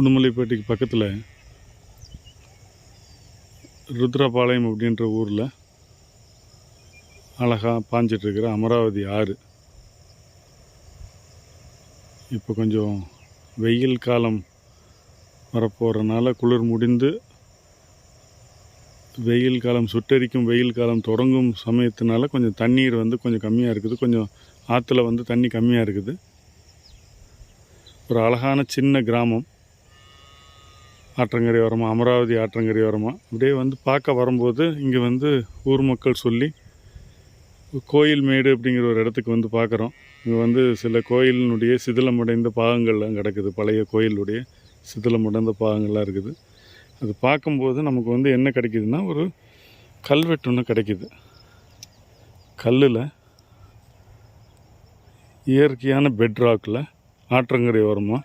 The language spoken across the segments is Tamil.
உடுமலைப்பேட்டைக்கு பக்கத்தில் ருத்ரபாளையம் அப்படின்ற ஊரில் அழகாக பாஞ்சிட்ருக்கிற அமராவதி ஆறு. இப்போ கொஞ்சம் வெயில் காலம் வரப்போகிறனால குளிர் முடிந்து வெயில் காலம் சுட்டெரிக்கும் வெயில் காலம் தொடங்கும் சமயத்தினால கொஞ்சம் தண்ணீர் வந்து கொஞ்சம் கம்மியாக இருக்குது. கொஞ்சம் ஆற்றுல வந்து தண்ணி கம்மியாக இருக்குது. ஒரு அழகான சின்ன கிராமம். ஆற்றங்கரை ஓரமாக அமராவதி ஆற்றங்கரை ஓரமாக அப்படியே வந்து பார்க்க வரும்போது இங்கே வந்து ஊர் மக்கள் சொல்லி கோயில் மேடு அப்படிங்கிற ஒரு இடத்துக்கு வந்து பார்க்குறோம். இங்கே வந்து சில கோயிலினுடைய சிதிலமடைந்த பாகங்கள்லாம் கிடக்குது பழைய கோயிலுடைய சிதிலமடைந்த பாகங்கள்லாம் இருக்குது. அது பார்க்கும்போது நமக்கு வந்து என்ன கிடைக்கிதுன்னா ஒரு கல்வெட்டு ஒன்று கிடைக்கிது. கல்லில் இயற்கையான பெட்ராக்கில் ஆற்றங்கரை ஓரமாக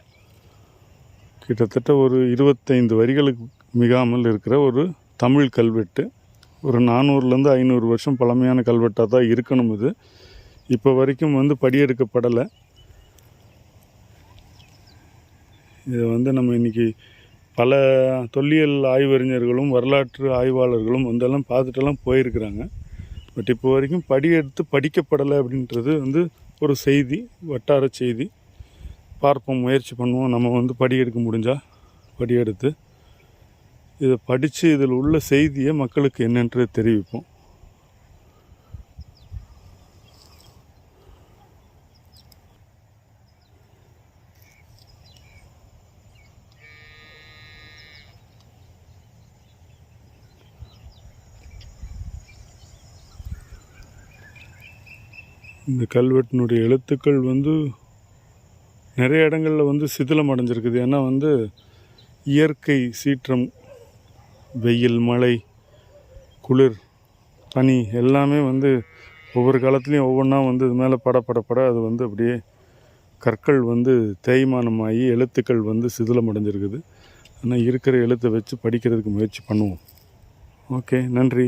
கிட்டத்தட்ட ஒரு இருபத்தைந்து வரிகளுக்கு மிகாமல் இருக்கிற ஒரு தமிழ் கல்வெட்டு. ஒரு நானூறுலேருந்து ஐநூறு வருஷம் பழமையான கல்வெட்டாக தான் இருக்கணும் இது. இப்போ வரைக்கும் வந்து படியெடுக்கப்படலை. இதை வந்து நம்ம இன்றைக்கி பல தொல்லியல் ஆய்வறிஞர்களும் வரலாற்று ஆய்வாளர்களும் வந்தெல்லாம் பார்த்துட்டெல்லாம் போயிருக்கிறாங்க. பட் இப்போ வரைக்கும் படியெடுத்து படிக்கப்படலை அப்படின்றது வந்து ஒரு செய்தி வட்டார செய்தி. பார்ப்போம் முயற்சி பண்ணுவோம். நம்ம வந்து படியெடுக்க முடிஞ்சால் படியெடுத்து இதை படித்து இதில் உள்ள செய்தியை மக்களுக்கு என்னென்று தெரிவிப்போம். இந்த கல்வெட்டினுடைய எழுத்துக்கள் வந்து நிறைய இடங்களில் வந்து சிதிலம் அடைஞ்சிருக்குது. ஏன்னா வந்து இயற்கை சீற்றம் வெயில் மழை குளிர் பனி எல்லாமே வந்து ஒவ்வொரு காலத்துலேயும் ஒவ்வொன்றா வந்து இது மேலே படப்படப்பட அது வந்து அப்படியே கற்கள் வந்து தேய்மானமாகி எழுத்துக்கள் வந்து சிதிலம் அடைஞ்சிருக்குது. ஆனால் இருக்கிற எழுத்தை வச்சு படிக்கிறதுக்கு முயற்சி பண்ணுவோம். ஓகே நன்றி.